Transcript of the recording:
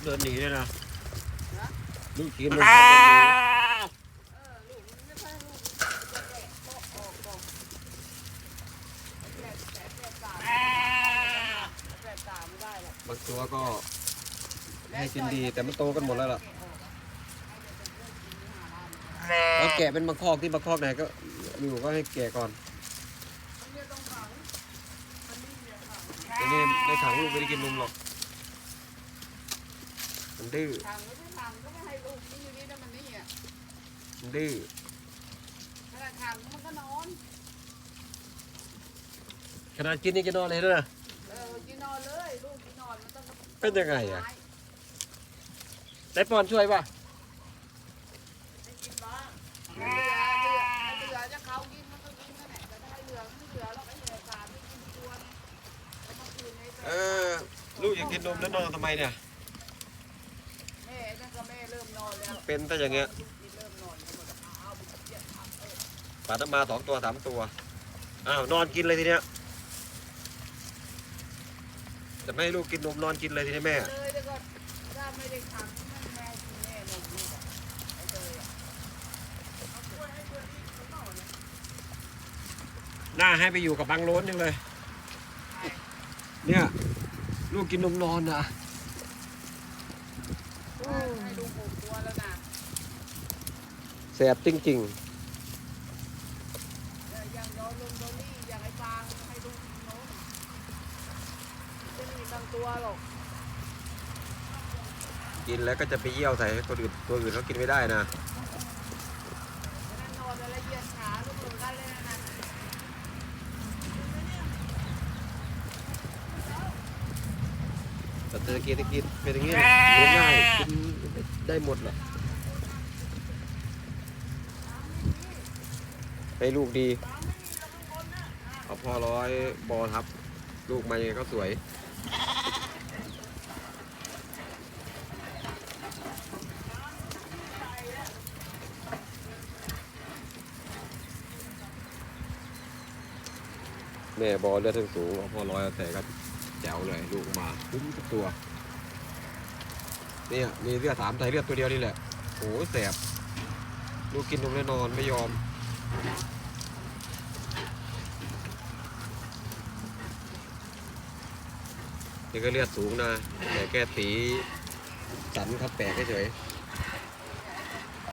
อบเดินหนีด้วยนะนะลูกชิ้นมันชอบเดินหนีเออลูกมันไม่ค่อยลูกมันจะแตะโต๊ะออกก่อนแตะแตะแตะตาแตะตาไม่ได้หรอกบางตัวก็ให้กินดีแต่มันโตกันหมดแล้วล่ะเราแกะเป็นบางคอกที่บางคอกไหนก็อยู่ก็ให้แกะก่อนมันเนี่ยต้องขังมันนี่เนี่ยขังแต่นี่ในถังลูกไม่ได้กินนมหรอก มันดื้อขังก็ไม่ขังก็ไม่ให้ลูกกินอยู่นี่นะมันนี่อะมันดื้อขนาดขังมันก็นอนขนาดกินนี่จะนอนเลยด้วยนะเออกินนอนเลยลูกกินนอนมันต้องเป็นยังไงอะได้ปอนช่วยป่ะให้กินบ้างเหลือเหลือเหลือจะเขากินมันก็กินนั่นแหละแต่ถ้าให้เหลือไม่เหลือเราก็เหลือสามไม่กินตัวเนี่ยแล้วเมื่อคืนนี้เออลูกอยากกินนมแล้วนอนทำไมเนี่ย แม่นั่นก็แม่เริ่มนอนแล้ว เป็นแต่อย่างเงี้ยลูกกินเริ่มนนแล้มาบุกเจ็บเอาเออปลาต้องมาสองตัวสามตัว อ้าวนอนกินเลยทีเนี้ย จะไม่ให้ลูกกินนมนอนกินเลยทีนี้แม่ เลยแล้วก็ถ้าไม่ได้ขังมันแม่กินแม่นมลูกอะไอ้เลยอะเอากล้วยให้เพื่อนที่เขานอนเนี่ยหน้าให้ไปอยู่กับบังโล้นยังเลย เนี่ย ลูกกินนมนอนนะ ให้ลูกหกตัวแล้วนะ สบจริงเอออย่างย้อนลงโดนี่อย่างไอ้ฟางให้ลูกกินนมจะมีบางตัวหรอกๆ กินแล้วก็จะไปเยี่ยวใส่ให้คนอื่นตัวอื่นเขากินไม่ได้นะนั่นนอนอะไรเหยียดขาลูกหลงกันเลยนะแต่เศรษฐกิจเศรษฐกิจเป็นอย่างนี้นะเลี้ยงง่ายกินได้หมดแหละ ให้ลูกดีเอาพ่อร้อยบอทับ ลูกมายังไงก็สวย แม่บอเลือดถึงสูงเอาพ่อร้อยเอาแต่ก็แจ๋วเลยลูกมาคุ้มทุกตัวเนี่ยมีเลือดสามไตเลือดตัวเดียวนี่แหละโอ้แสบลูกกินนมแน่นอนไม่ยอม นี่ก็เลือดสูงนะแต่แก้สีสันครับแปลกเฉย